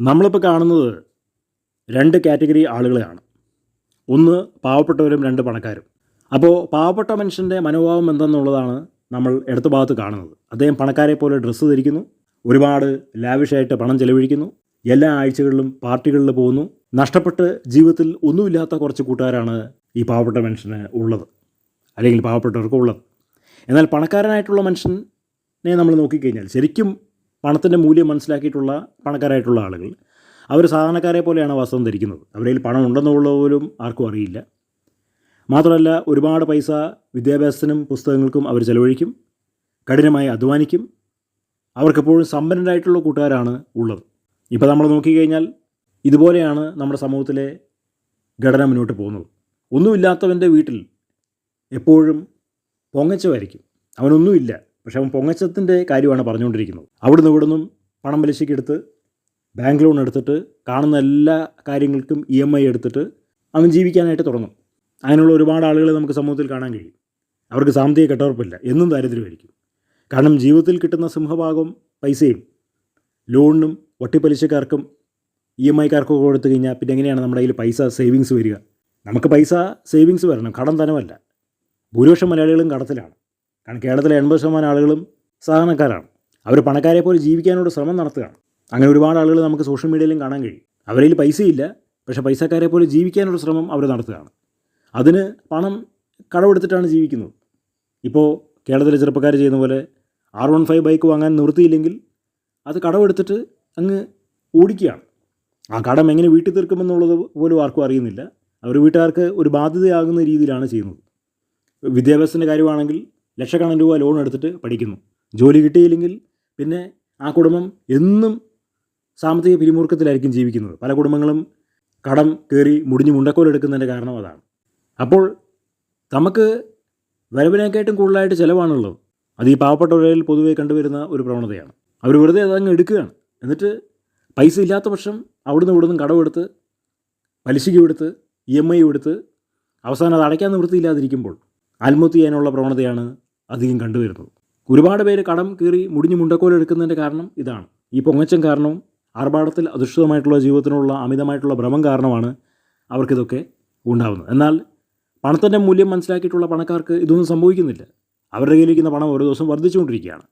നമ്മളിപ്പോൾ കാണുന്നത് രണ്ട് കാറ്റഗറി ആളുകളെയാണ്. ഒന്ന് പാവപ്പെട്ടവരും രണ്ട് പണക്കാരും. അപ്പോൾ പാവപ്പെട്ട മനുഷ്യന്റെ മനോഭാവം എന്തെന്നുള്ളതാണ് നമ്മൾ ഇടതു ഭാഗത്ത് കാണുന്നത്. അദ്ദേഹം പണക്കാരെ പോലെ ഡ്രസ്സ് ധരിക്കുന്നു ഒരുപാട് ലാവിഷായിട്ട് പണം ചെലവഴിക്കുന്നു എല്ലാ ആഴ്ചകളിലും പാർട്ടികളിൽ പോകുന്നു നഷ്ടപ്പെട്ട് ജീവിതത്തിൽ ഒന്നുമില്ലാത്ത കുറച്ച് കൂട്ടുകാരാണ് ഈ പാവപ്പെട്ട മനുഷ്യന് ഉള്ളത് അല്ലെങ്കിൽ പാവപ്പെട്ടവർക്ക് ഉള്ളത്. എന്നാൽ പണക്കാരനായിട്ടുള്ള മനുഷ്യനെ നമ്മൾ നോക്കിക്കഴിഞ്ഞാൽ ശരിക്കും പണത്തിന്റെ മൂല്യം മനസ്സിലാക്കിയിട്ടുള്ള പണക്കാരായിട്ടുള്ള ആളുകൾ. അവർ സാധാരണക്കാരെ പോലെയാണ് വസ്ത്രം ധരിക്കുന്നത്. അവരുടെ കയ്യിൽ പണം ഉണ്ടെന്നുള്ള പോലും ആർക്കും അറിയില്ല. മാത്രമല്ല ഒരുപാട് പൈസ വിദ്യാഭ്യാസത്തിനും പുസ്തകങ്ങൾക്കും അവർ ചെലവഴിക്കും. കഠിനമായി അധ്വാനിക്കും. അവർക്കെപ്പോഴും സമ്പന്നരായിട്ടുള്ള കൂട്ടുകാരാണ് ഉള്ളത്. ഇപ്പോൾ നമ്മൾ നോക്കിക്കഴിഞ്ഞാൽ ഇതുപോലെയാണ് നമ്മുടെ സമൂഹത്തിലെ ഘടന മുന്നോട്ട് പോകുന്നത്. ഒന്നുമില്ലാത്തവന്റെ വീട്ടിൽ എപ്പോഴും പൊങ്ങച്ചമായിരിക്കും അവനൊന്നുമില്ല. പക്ഷെ അവൻ പൊങ്ങച്ചത്തിന്റെ കാര്യമാണ് പറഞ്ഞുകൊണ്ടിരിക്കുന്നത്. അവിടുന്ന് ഇവിടുന്നും പണം പലിശയ്ക്കെടുത്ത് ബാങ്ക് ലോൺ എടുത്തിട്ട് കാണുന്ന എല്ലാ കാര്യങ്ങൾക്കും ഇ എം ഐ എടുത്തിട്ട് അവൻ ജീവിക്കാനായിട്ട് തുടങ്ങും. അങ്ങനെയുള്ള ഒരുപാട് ആളുകളെ നമുക്ക് സമൂഹത്തിൽ കാണാൻ കഴിയും. അവർക്ക് സാമ്പത്തിക കെട്ടുറപ്പില്ല എന്നും ദാരിദ്ര്യമായിരിക്കും. കാരണം ജീവിതത്തിൽ കിട്ടുന്ന സിംഹഭാഗം പൈസയും ലോണിനും വട്ടിപ്പലിശക്കാർക്കും ഇ എം ഐക്കാർക്കൊക്കെ കൊടുത്തു കഴിഞ്ഞാൽ പിന്നെ എങ്ങനെയാണ് നമ്മുടെ കയ്യിൽ പൈസ സേവിങ്സ് വരിക? നമുക്ക് പൈസ സേവിങ്സ് വരണം. കടം ധനമല്ല. ഭൂരിപക്ഷം മലയാളികളും കടത്തിലാണ്. കാരണം കേരളത്തിലെ എൺപത് ശതമാനം ആളുകളും സാധാരണക്കാരാണ്. അവർ പണക്കാരെ പോലെ ജീവിക്കാനുള്ള ശ്രമം നടത്തുകയാണ്. അങ്ങനെ ഒരുപാട് ആളുകൾ നമുക്ക് സോഷ്യൽ മീഡിയയിലും കാണാൻ കഴിയും. അവരിൽ പൈസയില്ല പക്ഷേ പൈസക്കാരെ പോലെ ജീവിക്കാനുള്ള ശ്രമം അവർ നടത്തുകയാണ്. അതിന് പണം കടമെടുത്തിട്ടാണ് ജീവിക്കുന്നത്. ഇപ്പോൾ കേരളത്തിലെ ചെറുപ്പക്കാർ ചെയ്യുന്ന പോലെ ആർ വൺ ഫൈവ് ബൈക്ക് വാങ്ങാൻ നിർത്തിയില്ലെങ്കിൽ അത് കടമെടുത്തിട്ട് അങ്ങ് ഓടിക്കുകയാണ്. ആ കടം എങ്ങനെ വീട്ടിൽ തീർക്കുമെന്നുള്ളത് പോലും ആർക്കും അറിയുന്നില്ല. അവർ വീട്ടുകാർക്ക് ഒരു ബാധ്യതയാകുന്ന രീതിയിലാണ് ചെയ്യുന്നത്. വിദ്യാഭ്യാസത്തിന്റെ കാര്യമാണെങ്കിൽ ലക്ഷക്കണക്കിന് രൂപ ലോൺ എടുത്തിട്ട് പഠിക്കുന്നു. ജോലി കിട്ടിയില്ലെങ്കിൽ പിന്നെ ആ കുടുംബം എന്നും സാമ്പത്തിക പിരിമുറുക്കത്തിലായിരിക്കും ജീവിക്കുന്നത്. പല കുടുംബങ്ങളും കടം കയറി മുടിഞ്ഞ് മുണ്ടക്കോലെടുക്കുന്നതിന്റെ കാരണം അതാണ്. അപ്പോൾ നമുക്ക് വരവിനേക്കാട്ടും കൂടുതലായിട്ട് ചിലവാണുള്ളത്. അത് ഈ പാവപ്പെട്ടവരിൽ പൊതുവേ കണ്ടുവരുന്ന ഒരു പ്രവണതയാണ്. അവർ വെറുതെ അതങ്ങ് എടുക്കുകയാണ്. എന്നിട്ട് പൈസ ഇല്ലാത്ത പക്ഷം അവിടുന്ന് ഇവിടുന്ന് കടമെടുത്ത് പലിശയ്ക്ക് എടുത്ത് ഇ എം ഐ എടുത്ത് അവസാനം അത് അടയ്ക്കാൻ നിവൃത്തിയില്ലാതിരിക്കുമ്പോൾ ആത്മഹത്യ ചെയ്യാനുള്ള പ്രവണതയാണ് അധികം കണ്ടുവരുന്നത്. ഒരുപാട് പേര് കടം കീറി മുടിഞ്ഞ് മുണ്ടക്കോലെടുക്കുന്നതിന്റെ കാരണം ഇതാണ്. ഈ പൊങ്ങച്ചം കാരണവും ആർഭാടത്തിൽ അധിഷ്ഠിതമായിട്ടുള്ള ജീവിതത്തിനുള്ള അമിതമായിട്ടുള്ള ഭ്രമം കാരണമാണ് അവർക്കിതൊക്കെ ഉണ്ടാകുന്നത് എന്നാൽ പണത്തിന്റെ മൂല്യം മനസ്സിലാക്കിയിട്ടുള്ള പണക്കാർക്ക് ഇതൊന്നും സംഭവിക്കുന്നില്ല. അവരുടെ കയ്യിലിരിക്കുന്ന പണം ഓരോ ദിവസം വർദ്ധിച്ചുകൊണ്ടിരിക്കുകയാണ്.